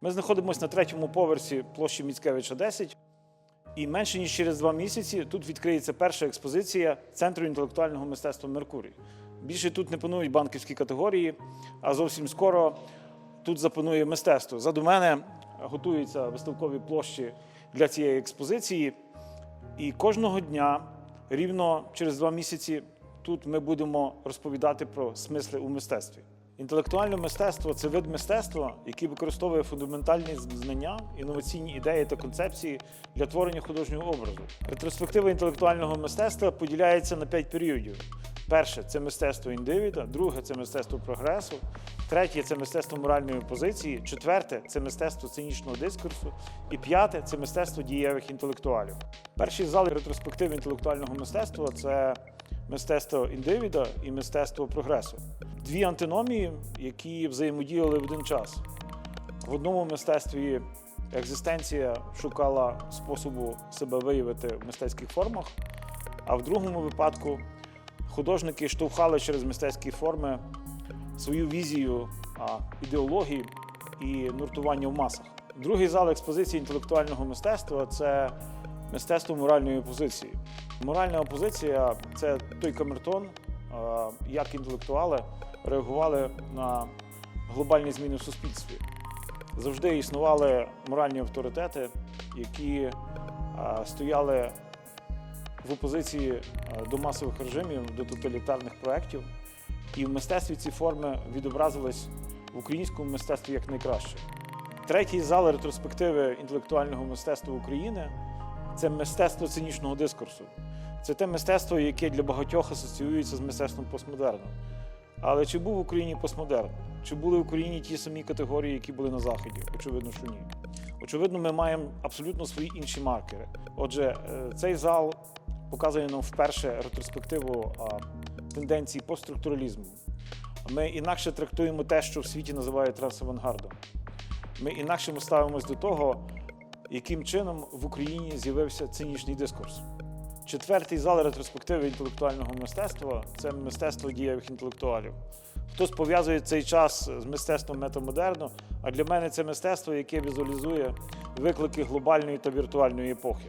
Ми знаходимося на третьому поверсі площі Міцкевича 10. І менше ніж через два місяці тут відкриється перша експозиція Центру інтелектуального мистецтва Меркурій. Більше тут не панують банківські категорії, а зовсім скоро тут запанує мистецтво. Заду мене готуються виставкові площі для цієї експозиції. І кожного дня, рівно через два місяці, тут ми будемо розповідати про смисли у мистецтві. Інтелектуальне мистецтво це вид мистецтва, який використовує фундаментальні знання, інноваційні ідеї та концепції для творення художнього образу. Ретроспектива інтелектуального мистецтва поділяється на п'ять періодів. Перше це мистецтво індивіда, друге це мистецтво прогресу, третє це мистецтво моральної позиції, четверте це мистецтво цинічного дискурсу, і п'яте це мистецтво дієвих інтелектуалів. Перший зал ретроспективи інтелектуального мистецтва це мистецтво індивіда і мистецтво прогресу. Дві антиномії, які взаємодіяли в один час. В одному мистецтві екзистенція шукала способу себе виявити в мистецьких формах, а в другому випадку художники штовхали через мистецькі форми свою візію ідеології і нуртування в масах. Другий зал експозиції інтелектуального мистецтва це мистецтво моральної опозиції. Моральна опозиція це той камертон, як інтелектуали реагували на глобальні зміни в суспільстві. Завжди існували моральні авторитети, які стояли в опозиції до масових режимів, до тоталітарних проєктів. І в мистецтві ці форми відобразились в українському мистецтві як найкраще. Третій зал ретроспективи інтелектуального мистецтва України це мистецтво цинічного дискурсу. Це те мистецтво, яке для багатьох асоціюється з мистецтвом постмодерну. Але чи був в Україні постмодерн? Чи були в Україні ті самі категорії, які були на Заході? Очевидно, що ні. Очевидно, ми маємо абсолютно свої інші маркери. Отже, е, цей зал показує нам вперше ретроспективу а, тенденцій постструктуралізму. Ми інакше трактуємо те, що в світі називають трансавангардом. Ми інакше ставимося до того, яким чином в Україні з'явився цинічний дискурс. Четвертий зал ретроспективи інтелектуального мистецтва це мистецтво дієвих інтелектуалів. Хтось пов'язує цей час з мистецтвом метамодерну, а для мене це мистецтво, яке візуалізує виклики глобальної та віртуальної епохи.